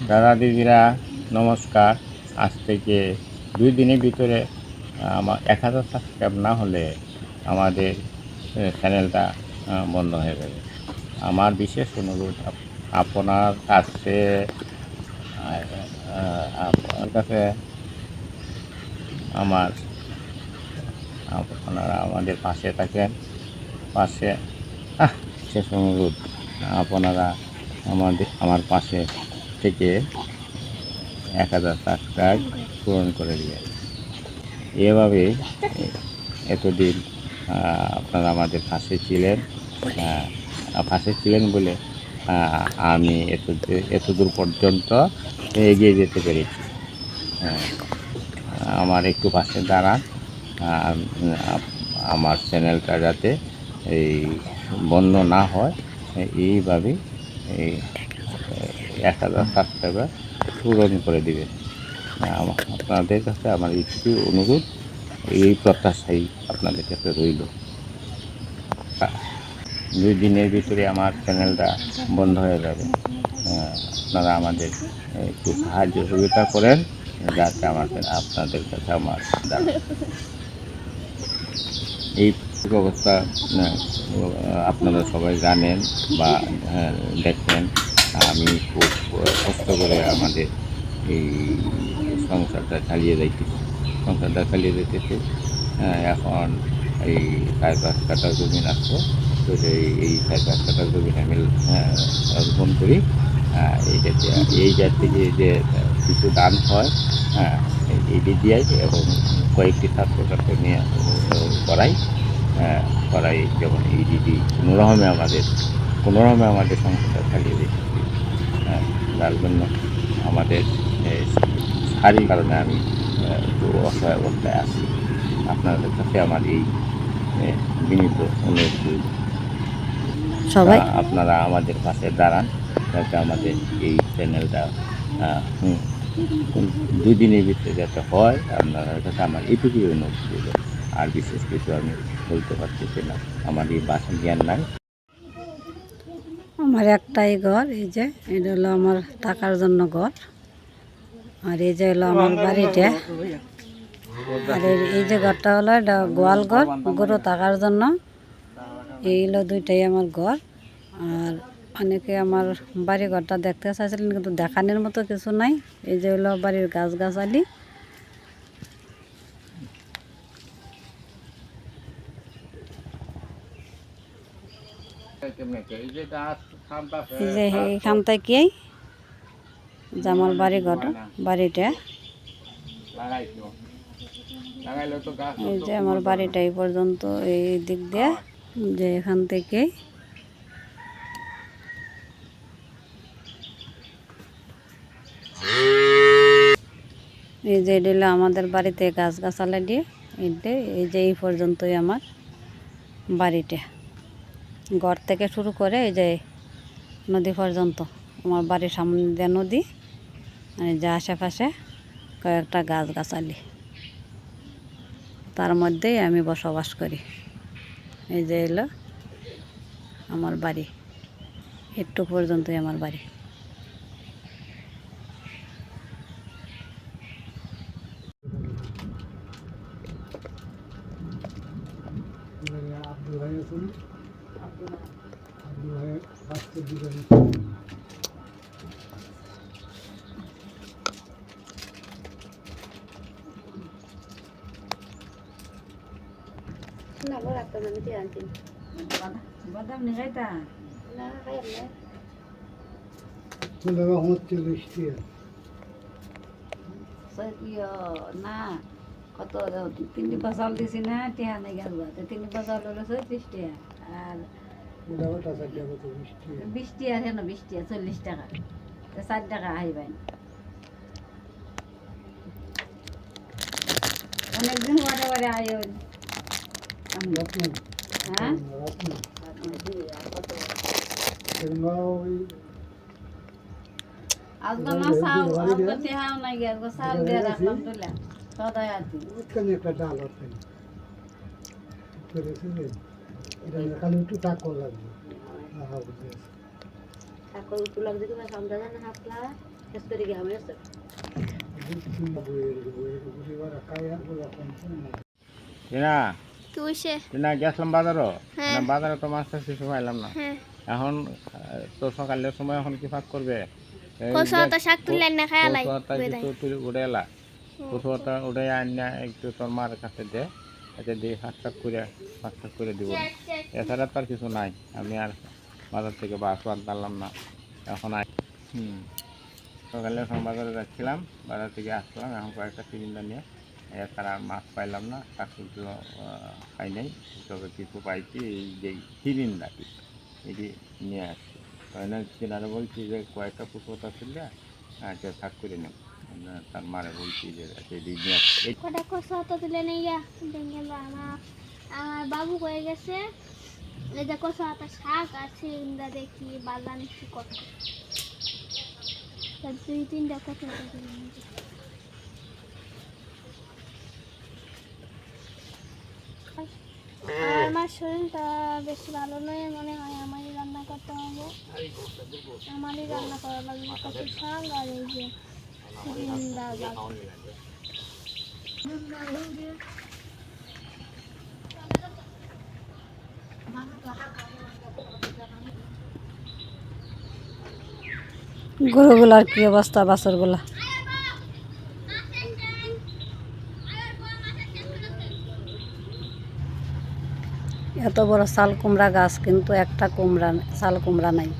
দাদা দিদিরা নমস্কার। আজ থেকে দুই দিনের ভিতরে আমার এক হাজার সাবস্ক্রাইব না হলে আমাদের চ্যানেলটা বন্ধ হয়ে যাবে। আমার বিশেষ অনুরোধ আপনার কাছে আপনার কাছে আমার আপনারা আমাদের পাশে থাকেন। পাশে আহ, শেষ অনুরোধ আপনারা আমাদের আমার পাশে থেকে এক হাজার সাবস্ক্রাইব পূরণ করে দিবেন এভাবে এতদিন আপনারা আমাদের পাশে ছিলেন পাশে ছিলেন বলে আমি এত এতদূর পর্যন্ত এগিয়ে যেতে পেরেছি। আমার একটু পাশে দাঁড়ান। আমার চ্যানেলটা যাতে এই বন্ধ না হয়, এইভাবে এই এক হাজার সাবস্ক্রাইবার পূরণ করে দিবেন আপনাদের কাছে আমার একটু অনুরোধ এই প্রত্যাশাই আপনাদের কাছে রইল। দুই দিনের ভিতরে আমার চ্যানেলটা বন্ধ হয়ে যাবে। আহ, আপনারা আমাদের একটু সাহায্য সুবিধা করেন যাতে আমাদের আপনাদের কাছে আমার এই অবস্থা আহ, আপনারা সবাই জানেন বা হ্যাঁ, দেখেন। আমি খুব কষ্ট করে আমাদের এই সংসারটা চালিয়ে যাইতেছি। সংসারটা চালিয়ে যাইতেছি হ্যাঁ, এখন এই সাড়ে পাঁচ কাটা জমি আসছে তো এই এই সাড়ে পাঁচ কাটা জমি আমি হ্যাঁ, রোপণ করি। হ্যাঁ, এইটাতে এই জাত থেকে যে কিছু দান হয় হ্যাঁ এই- এই দিয়ে এবং কয়েকটি ছাত্র ছাত্রছাত্র নিয়ে করাই করাই যেমন এই দিদি কোনোরকমে আমাদের কোনোরকমে আমাদের সংসারটা চালিয়ে দিচ্ছি তার জন্য আমাদের শারীরিক কারণে আমি একটু অসহায় অবস্থায় আছি আপনাদের কাছে আমার এই বিনীত অনুরোধ। সবাই আপনারা আমাদের পাশে দাঁড়ান যাতে আমাদের এই চ্যানেলটা দুই দিনের ভিতরে যাতে হয় আপনার কাছে আমার এইটুকুই অনুরোধ। আর বিশেষ কিছু আমি বলতে পারতেছি না আমার এই বাসা জ্ঞান নাই আমার একটাই ঘর, এই যে, এটা হলো আমার থাকার জন্য ঘর। আর এই যে হলো আমার বাড়িটা। আর এই- যে ঘরটা হলো, এটা গোয়াল ঘর গরু থাকার জন্য। এই হলো দুইটাই আমার ঘর। আর অনেকে আমার বাড়ি ঘরটা দেখতে চাইছিলেন, কিন্তু দেখানোর মতো কিছু নাই। এই যে হলো বাড়ির গাছ গাছালি যে এইখান থেকেই আমার বাড়ি ঘর, বাড়িটা। এই যে আমার বাড়িটা এই পর্যন্ত, এই দিক দিয়ে, যে এখান থেকে। এই যে এটা আমাদের বাড়িতে গাছ গাছালা দিয়ে এই যে এই পর্যন্তই আমার বাড়িটা। ঘর থেকে শুরু করে এই যে নদী পর্যন্ত, আমার বাড়ির সামনে দিয়ে নদী, আর যে আশেপাশে কয়েকটা গাছ গাছালি তার মধ্যেই আমি বসবাস করি। এই যে এলো আমার বাড়ি। একটু পর্যন্তই আমার বাড়ি। আছেন আব্দুল ভাই বাচ্চা দিবেন চলে রহমত চল্লিশ টাকা না কত তিনটি বছর দিছি না টিয়া নেই গেল তিনটি বছর হলো ছয়ত্রিশ টাকা আর বিশ টাকা হেন বিশ টিয়া চল্লিশ টাকা। ষাট টাকা আইবেন। অনেকদিন বারে বারে আইন হ্যাঁ? আজকে না চাল আজকে টিহাও নাই গে আজকে চাল দিয়ে রাখলাম তুলে আছি ওখানে একটা ডাল আছে করেছিলেন এটা খালি একটু টাকা লাগবে টিনা গেছিলাম বাজারও। হ্যাঁ। বাজারে তো মাছ পাইলাম না। হ্যাঁ। এখন আহ, তো সকালের সময় এখন কি ফাঁক করবে? শাক তুললেন না উড়ে এলা। আতা আনিয়া একটু তোর মার কাছে দে। এতে দিয়ে শাক শাক করে শাক শাক করে দিব এছাড়া তো আর কিছু নাই। আমি আর বাজার থেকে বাস বাদ পারলাম না। এখন আই হুম। সকালে এখন বাজারে যাচ্ছিলাম। বাজার থেকে আসলাম। এখন কয়েকটা সিলিন্ডার নিয়ে। এছাড়া আর মাছ পাইলাম না। শাক সবজি খাই নাই। তবে কিছু পাইছি। এই যে সিলিন্ডার এটি নিয়ে আসছি। কিনারে বলছি যে কয়েকটা পুষ্পতা ছিল আচ্ছা থাক করে নেব। তার মারে বলছি যে আচ্ছা এটি নিয়ে দেখেন আমার আমার বাবু হয়ে গেছে। এই শাক আছে, ইন্দা দেখি কত। দুই তিনটা তুলে আমার শরীরটা বেশি ভালো নয় মনে হয়, আমারই রান্না করতে হবে। আমারই রান্না করা লাগবে কত শাক আর এই যে গরুগুলার কি অবস্থা বাছরগুলা? এত বড় শাল কুমড়া গাছ, কিন্তু একটা কুমড়া চাল কুমড়া নাই।